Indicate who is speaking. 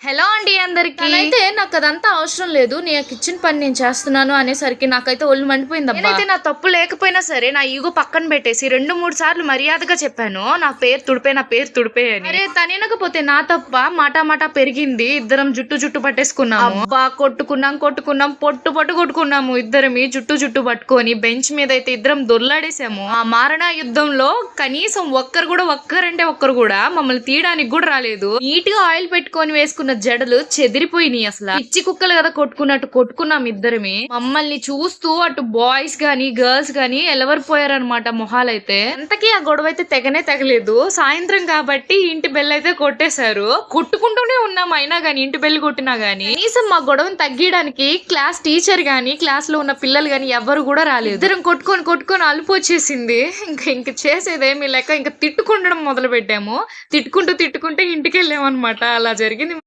Speaker 1: Hello అండి అందరికి.
Speaker 2: అయితే నాకు అదంతా అవసరం లేదు. నీ కిచెన్ పని నేను చేస్తున్నాను అనేసరికి నాకైతే ఒళ్ళు మండిపోయింది
Speaker 1: నేనైతే నా తప్పు లేకపోయినా సరే నా ఈగో పక్కన పెట్టేసి రెండు మూడు సార్లు మర్యాదగా చెప్పాను. నా పేరు తుడిపే నా పేరు తుడిపే అని. అరే తనేనకపోతే నా తప్ప? మాటా మాటా పెరిగింది. ఇద్దరం జుట్టు జుట్టు పట్టేసుకున్నాము. అబ్బా కొట్టుకున్నాం కొట్టుకున్నాం పొట్టు పొట్టు కొట్టుకున్నాము. ఇద్దరమి జుట్టు జుట్టు పట్టుకొని బెంచ్ మీద అయితే ఇద్దరం దొల్లాడేసాము ఆ మారణ యుద్ధంలో కనీసం ఒక్కరు కూడా ఒక్కరంటే ఒక్కరు కూడా మమ్మల్ని తీయడానికి కూడా రాలేదు. నీట్గా ఆయిల్ పెట్టుకొని వేసుకున్న జడలు చెదిరిపోయినాయి అసలు. పిచ్చి కుక్కలు కదా కొట్టుకున్నట్టు కొట్టుకున్నాం ఇద్దరమే. మమ్మల్ని చూస్తూ అటు బాయ్స్ గాని గర్ల్స్ గాని ఎలవరిపోయారనమాట మొహాలైతే. అంతకీ ఆ గొడవ అయితే తెగనే తెగలేదు. సాయంత్రం కాబట్టి ఇంటి బెల్ అయితే కొట్టేశారు. కొట్టుకుంటూనే ఉన్నాం అయినా గానీ ఇంటి బెల్ కొట్టినా గానీ. కనీసం మా గొడవను తగ్గించడానికి క్లాస్ టీచర్ గాని క్లాస్లో ఉన్న పిల్లలు గాని ఎవ్వరు కూడా రాలేదు. ఇద్దరం కొట్టుకొని కొట్టుకొని అలుపు వచ్చేసింది. ఇంకా ఇంక చేసేదేమి లేక ఇంకా తిట్టుకుండడం మొదలు పెట్టాము తిట్టుకుంటూ తిట్టుకుంటే ఇంటికి వెళ్ళామన్నమాట అలా జరిగింది.